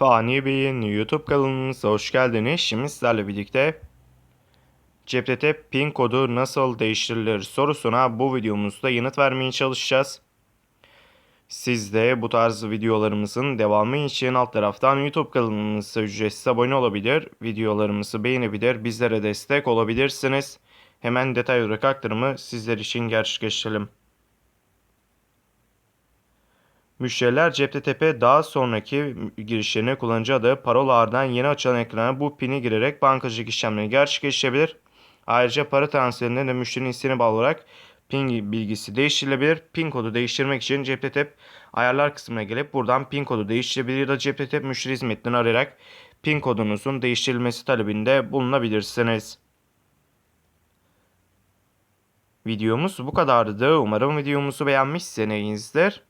Fani Bey'in YouTube kanalımıza hoş geldiniz. Şimdi sizlerle birlikte Cepte pin kodu nasıl değiştirilir sorusuna bu videomuzda yanıt vermeye çalışacağız. Siz de bu tarz videolarımızın devamı için alt taraftan YouTube kanalımıza ücretsiz abone olabilir, videolarımızı beğenebilir, bizlere destek olabilirsiniz. Hemen detay olarak aktarımı sizler için gerçekleştirelim. Müşteriler cepte tepe daha sonraki girişlerine kullanıcı adı parola ardından yeni açılan ekrana bu pini girerek bankacılık işlemlerini gerçekleştirebilir. Ayrıca para transferinde de müşterinin isteğine bağlı olarak pin bilgisi değiştirilebilir. Pin kodu değiştirmek için cepte tep ayarlar kısmına gelip buradan pin kodu değiştirebilir ya da cepte tep müşteri hizmetlerini arayarak pin kodunuzun değiştirilmesi talebinde bulunabilirsiniz. Videomuz bu kadardı. Umarım videomuzu beğenmişsinizdir.